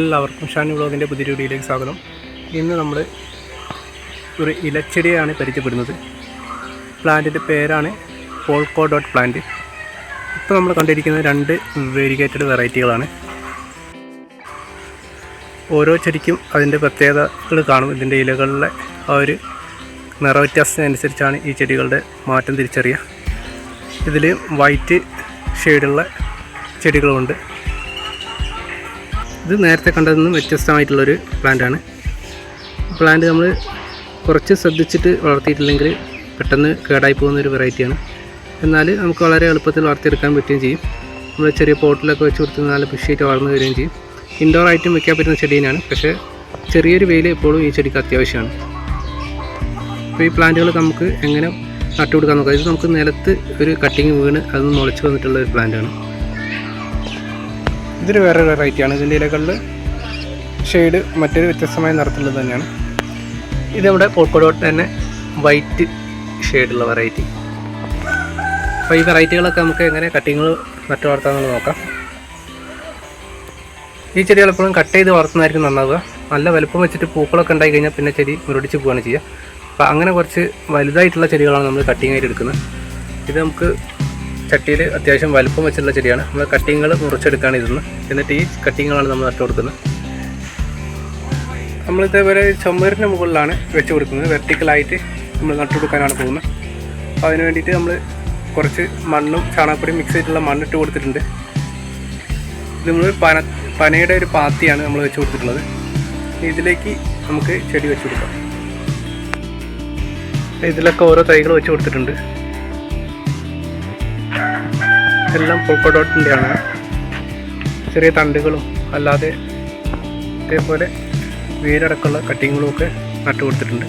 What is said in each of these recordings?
എല്ലാവർക്കും ഷാനി വ്ളോഗിന്റെ പുതിയ വീഡിയോയിലേക്ക് സ്വാഗതം. ഇന്ന് നമ്മൾ ഒരു ഇലച്ചെടിയാണ് പരിചയപ്പെടുന്നത്. പ്ലാന്റിന്റെ പേരാണ് പോൾക്കോ ഡോട്ട് പ്ലാന്റ്. ഇപ്പോൾ നമ്മൾ കണ്ടിരിക്കുന്നത് രണ്ട് വേരിഗേറ്റഡ് വെറൈറ്റികളാണ്. ഓരോ ചെടിക്കും അതിന്റെ പ്രത്യേകതകൾ കാണും. ഇതിന്റെ ഇലകളിലെ ആ ഒരു നിറവ്യത്യാസത്തിനനുസരിച്ചാണ് ഈ ചെടികളുടെ മാറ്റം തിരിച്ചറിയുക. ഇതിൽ വൈറ്റ് ഷെയ്ഡുള്ള ചെടികളുമുണ്ട് ഇത് നേരത്തെ കണ്ടതിൽ നിന്നും വ്യത്യസ്തമായിട്ടുള്ളൊരു പ്ലാന്റാണ്. പ്ലാന്റ് നമ്മൾ കുറച്ച് ശ്രദ്ധിച്ചിട്ട് വളർത്തിയിട്ടില്ലെങ്കിൽ പെട്ടെന്ന് കേടായി പോകുന്ന ഒരു വെറൈറ്റിയാണ്. എന്നാൽ നമുക്ക് വളരെ എളുപ്പത്തിൽ വളർത്തിയെടുക്കാൻ പറ്റുകയും ചെയ്യും. നമ്മൾ ചെറിയ പോട്ടിലൊക്കെ വെച്ച് കൊടുത്ത് നല്ല പുഷ്യായിട്ട് വളർന്നു വരികയും ചെയ്യും. ഇൻഡോർ ആയിട്ടും വെക്കാൻ പറ്റുന്ന ചെടി തന്നെയാണ് പക്ഷേ ചെറിയൊരു വെയിൽ എപ്പോഴും ഈ ചെടിക്ക് അത്യാവശ്യമാണ്. അപ്പോൾ ഈ പ്ലാന്റുകൾ നമുക്ക് എങ്ങനെ നട്ടുകൊടുക്കാൻ നോക്കാം? ഇത് നമുക്ക് നിലത്ത് ഒരു കട്ടിങ് വീണ് അതൊന്ന് മുളച്ച് വന്നിട്ടുള്ള ഒരു പ്ലാന്റാണ്. ഇതൊരു വേറെ വെറൈറ്റിയാണ് ഇതിന്റെ ഇലകളിൽ ഷെയ്ഡ് മറ്റൊരു വ്യത്യസ്തമായ നിറത്തിലുള്ളത് തന്നെയാണ്. ഇത് നമ്മുടെ പോൾക്കോഡോട്ട് തന്നെ വൈറ്റ് ഷെയ്ഡുള്ള വെറൈറ്റി അപ്പോൾ ഈ വെറൈറ്റികളൊക്കെ നമുക്ക് എങ്ങനെ കട്ടിങ്ങൾ നട്ടു വളർത്താമെന്ന് നോക്കാം. ഈ ചെടികൾ എപ്പോഴും കട്ട് ചെയ്ത് വളർത്തുന്നതായിരിക്കും നന്നാവുക. നല്ല വലുപ്പം വെച്ചിട്ട് പൂക്കളൊക്കെ ഉണ്ടായി കഴിഞ്ഞാൽ പിന്നെ ചെടി മുരടിച്ച് പോവുകയാണ് ചെയ്യുക. അപ്പോൾ അങ്ങനെ കുറച്ച് വലുതായിട്ടുള്ള ചെടികളാണ് നമ്മൾ കട്ടിങ് ആയിട്ട് എടുക്കുന്നത്. ഇത് നമുക്ക് ചട്ടിയിൽ അത്യാവശ്യം വലുപ്പം വെച്ചിട്ടുള്ള ചെടിയാണ്. നമ്മൾ കട്ടിങ്ങൾ മുറിച്ചെടുക്കുകയാണ് ഇതിന്ന്. എന്നിട്ട് ഈ കട്ടിങ്ങുകളാണ് നമ്മൾ നട്ടു കൊടുക്കുന്നത്. നമ്മൾ ഇതേപോലെ ചുമരിന്റെ മുകളിലാണ് വെച്ച് കൊടുക്കുന്നത്. വെർട്ടിക്കലായിട്ട് നമ്മൾ നട്ടു കൊടുക്കാനാണ് പോകുന്നത്. അപ്പോൾ അതിന് വേണ്ടിയിട്ട് നമ്മൾ കുറച്ച് മണ്ണും ചാണകപ്പൊടിയും മിക്സ് ചെയ്തിട്ടുള്ള മണ്ണിട്ട് കൊടുത്തിട്ടുണ്ട്. ഇത് നമ്മൾ പന പനയുടെ ഒരു പാത്തിയാണ് നമ്മൾ വെച്ച് കൊടുത്തിട്ടുള്ളത്. ഇതിലേക്ക് നമുക്ക് ചെടി വെച്ച് കൊടുക്കാം. ഇതിലൊക്കെ ഓരോ തൈകൾ വെച്ച് കൊടുത്തിട്ടുണ്ട്. എല്ലാം പൊക്കോഡോട്ടിന്റെ ആണ് ചെറിയ തണ്ടുകളും അല്ലാതെ ഇതേപോലെ വേരടക്കമുള്ള കട്ടിങ്ങുകളും ഒക്കെ നട്ടു കൊടുത്തിട്ടുണ്ട്.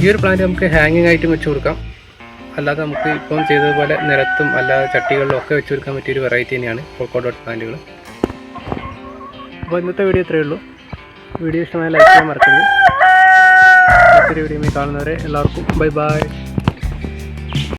ഈ ഒരു പ്ലാന്റ് നമുക്ക് ഹാങ്ങിങ് ആയിട്ടും വെച്ച് കൊടുക്കാം. അല്ലാതെ നമുക്ക് ഇപ്പം ചെയ്തതുപോലെ നിരത്തും അല്ലാതെ ചട്ടികളിലും ഒക്കെ വെച്ച് കൊടുക്കാൻ പറ്റിയൊരു വെറൈറ്റി തന്നെയാണ് പൊക്കോഡോട്ട് പ്ലാന്റുകൾ അപ്പോൾ ഇന്നത്തെ വീഡിയോ ഇത്രയേ ഉള്ളൂ. വീഡിയോ ഇഷ്ടമായ ലൈക്ക് ചെയ്യാൻ മറക്കരുത്. മറ്റൊരു വീഡിയോ കാണുന്നവരെ എല്ലാവർക്കും ബൈ ബൈ